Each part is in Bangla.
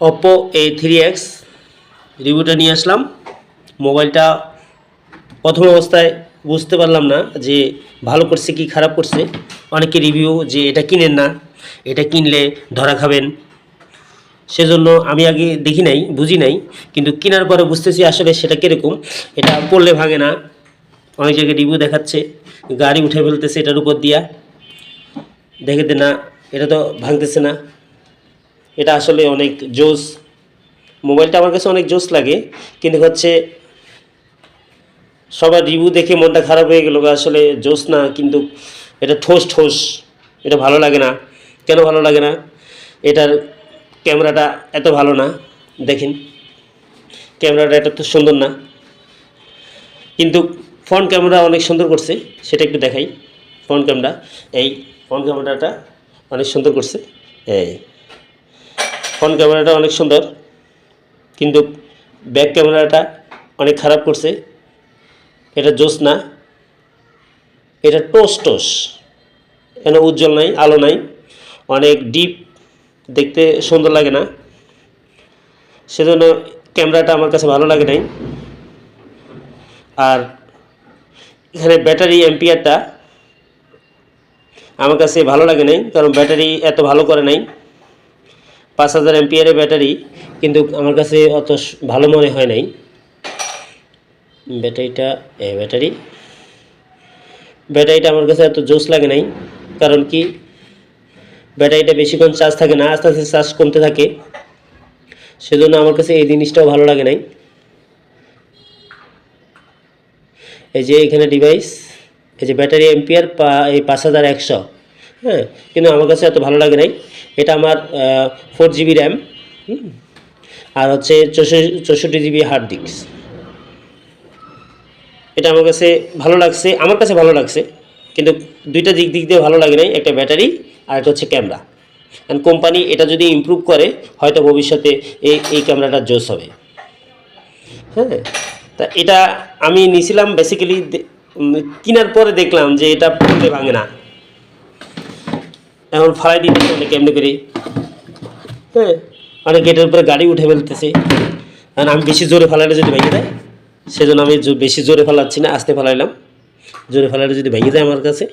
ওপ্পো এ থ্রি এক্স রিভিউটা নিয়ে আসলাম। মোবাইলটা প্রথম অবস্থায় বুঝতে পারলাম না যে ভালো করছে কি খারাপ করছে। অনেকে রিভিউ যে এটা কিনেন না, এটা কিনলে ধরা খাবেন। সেজন্য আমি আগে দেখি নাই, বুঝি নাই, কিন্তু কেনার পরে বুঝতেছি আসলে সেটা কীরকম। এটা পড়লে ভাঙে না। অনেক জায়গায় রিভিউ দেখাচ্ছে, গাড়ি উঠে ফেলতেছে এটার উপর দিয়া। দেখে না, এটা তো ভাঙতেছে না। এটা আসলে অনেক জোস মোবাইলটা আমার কাছে অনেক জোস লাগে, কিন্তু হচ্ছে সবার রিভিউ দেখে মনটা খারাপ হয়ে গেল আসলে জোস না, কিন্তু এটা ঠোস ঠোস, এটা ভালো লাগে না। কেন ভালো লাগে না? এটার ক্যামেরাটা এত ভালো না, দেখেন। ক্যামেরাটা এটা তো সুন্দর না। কিন্তু ফ্রন্ট ক্যামেরা অনেক সুন্দর করছে, সেটা একটু দেখাই। ফ্রন্ট ক্যামেরা, এই ফ্রন্ট ক্যামেরাটা অনেক সুন্দর করছে, এই। ফ্রন্ট ক্যামেরাটা অনেক সুন্দর, কিন্তু ব্যাক ক্যামেরাটা অনেক খারাপ করছে। এটা জোস না, এটা টোস টোস এখানে উজ্জ্বল নাই, আলো নাই, অনেক ডিপ দেখতে সুন্দর লাগে না। সেজন্য ক্যামেরাটা আমার কাছে ভালো লাগে নাই। আর এখানে ব্যাটারি এম্পিয়ারটা আমার কাছে ভালো লাগে নাই, কারণ ব্যাটারি এত ভালো করে নাই। পাঁচ হাজার এম্পিয়ারের ব্যাটারি, কিন্তু আমার কাছে অত ভালো মনে হয় নাই। ব্যাটারিটা, এ, ব্যাটারি। ব্যাটারিটা আমার কাছে এত জোস লাগে নাই, কারণ কি, ব্যাটারিটা বেশিক্ষণ চার্জ থাকে না, আস্তে আস্তে চার্জ কমতে থাকে। সেজন্য আমার কাছে এই জিনিসটাও ভালো লাগে নাই। এই যে এখানে ডিভাইস এই যে ব্যাটারি এম্পিয়ার পা, এই পাঁচ হাজার একশো হ্যাঁ কিন্তু আমার কাছে এত ভালো লাগে নাই। এটা আমার ফোর জিবি র্যাম আর হচ্ছে চৌষট্টি জিবি হার্ড ডিস্ক এটা আমার কাছে ভালো লাগছে, আমার কাছে ভালো লাগছে, কিন্তু দুইটা দিক দিক দিয়ে ভালো লাগে নাই, একটা ব্যাটারি আর একটা হচ্ছে ক্যামেরা। অ্যান্ড কোম্পানি এটা যদি ইমপ্রুভ করে, হয়তো ভবিষ্যতে এই এই ক্যামেরাটা জোস হবে। হ্যাঁ তা এটা আমি নিয়েছিলাম বেসিক্যালি কেনার পরে দেখলাম যে এটা পড়লে ভাঙে না। এখন ফালাই দিতেছে অনেকে এমনি করে? হ্যাঁ অনেক গেটের উপরে গাড়ি উঠে ফেলতেছে। কারণ আমি বেশি জোরে ফালাইলে যদি ভেঙে দেয় সেজন্য আমি বেশি জোরে ফালাচ্ছি না, আস্তে ফালাইলাম। জোরে ফালাইলে যদি ভেঙে যায় আমার কাছে,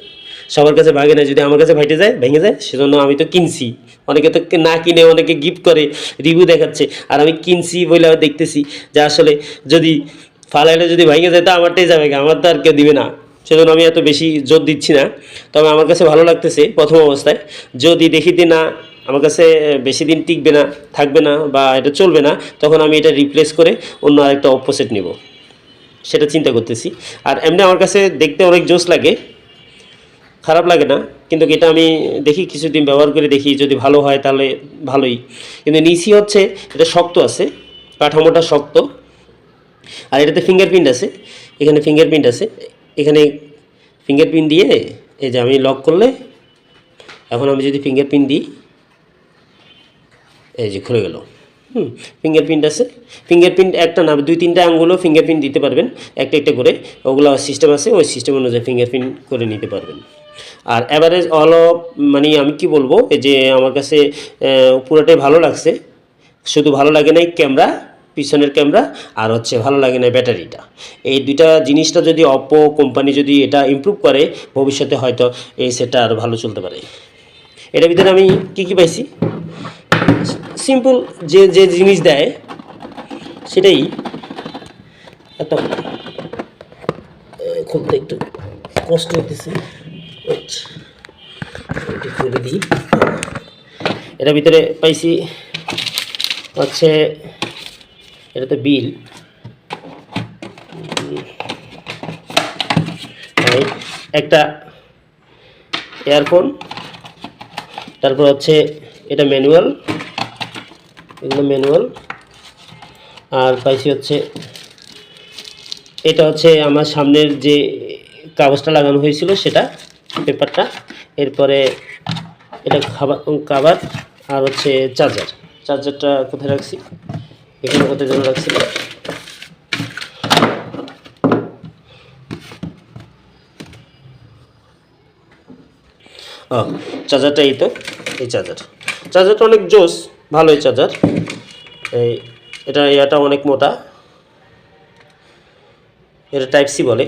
সবার কাছে ভাগে না যদি আমার কাছে ভাইটে যায়, ভেঙে যায়, সেজন্য আমি তো কিনছি। অনেকে তো না কিনে অনেকে গিফট করে রিভিউ দেখাচ্ছে। আর আমি কিনছি বলে দেখতেছি যে আসলে যদি ফালাইলে যদি ভেঙে যায়, তো আমারটাই যাবে আমার তো আর কেউ দিবে না। সেজন্য আমি এত বেশি জোর দিচ্ছি না। তবে আমার কাছে ভালো লাগতেছে প্রথম অবস্থায়। যদি দেখি যে না, আমার কাছে বেশি দিন টিকবে না, থাকবে না বা এটা চলবে না, তখন আমি এটা রিপ্লেস করে অন্য আরেকটা অপোজিট নিব। সেটা চিন্তা করতেছি। আর এমনি আমার কাছে দেখতে অনেক জোস লাগে। খারাপ লাগে না। কিন্তু এটা আমি দেখি, কিছুদিন ব্যবহার করে দেখি, যদি ভালো হয় তাহলে ভালোই। কিন্তু নিচি হচ্ছে, এটা শক্ত আছে, কাঠামোটা শক্ত। আর এটাতে ফিঙ্গারপ্রিন্ট আছে, এখানে ফিঙ্গারপ্রিন্ট আছে। এখানে ফিঙ্গারপ্রিন্ট দিয়ে এই যে আমি লক করলে এখন আমি যদি ফিঙ্গারপ্রিন্ট দিই, এই যে খুলে গেল। হুম ফিঙ্গারপ্রিন্ট আছে। ফিঙ্গারপ্রিন্ট একটা না, দুই তিনটা আঙ্গুলও ফিঙ্গারপ্রিন্ট দিতে পারবেন, একটা একটা করে। ওগুলো সিস্টেম আছে, ওই সিস্টেম অনুযায়ী ফিঙ্গারপ্রিন্ট করে নিতে পারবেন। আর অ্যাভারেজ অল অফ মানে আমি কি বলব, এই যে আমার কাছে পুরোটাই ভালো লাগছে। শুধু ভালো লাগে নাই ক্যামেরা পিছনের ক্যামেরা আর হচ্ছে ভালো লাগে না ব্যাটারিটা। এই দুইটা জিনিসটা যদি অপো কোম্পানি যদি এটা ইমপ্রুভ করে, ভবিষ্যতে হয়তো এই সেটটা আরও ভালো চলতে পারে। এটার ভিতরে আমি কি কি পাইছি? সিম্পল যে যে জিনিস দেয়, সেটাই। এত। খুলতে একটু কষ্ট হতেছে খুলে দিই। এটার ভিতরে পাইছি হচ্ছে এটা তো বিল একটা ইয়ারফোন তারপর হচ্ছে এটা ম্যানুয়াল, এগুলো ম্যানুয়াল। আর পাইছি হচ্ছে, এটা হচ্ছে আমার সামনের যে কাগজটা লাগানো হয়েছিল সেটা, পেপারটা। এরপরে এটা খাবার কাবার আর হচ্ছে চার্জার চার্জারটা কোথায় রাখছি? এখানে যেন রাখছিল ও চার্জারটা এই তো, এই চার্জার। চার্জারটা অনেক জোস ভালো এই চার্জার। এই, এটা ইয়াটা অনেক মোটা। এটা টাইপ সি বলে,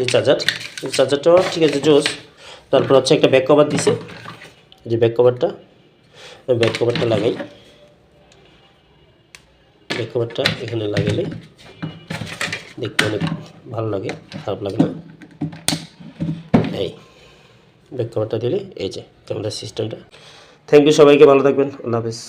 এই চার্জার। এই চার্জারটাও ঠিক আছে, জোস। তারপর হচ্ছে একটা ব্যাক কভার দিছে। যে ব্যাক কভারটা ব্যাক কভারটা লাগাই। ব্যাক কভারটা এখানে লাগালে দেখতে অনেক ভালো লাগে, খারাপ লাগে না। এই ব্যাক কভারটা দিলে এই যে ক্যামেরা সিস্টেমটা থ্যাংক ইউ সবাইকে, ভালো থাকবেন, আল্লাহ হাফিজ।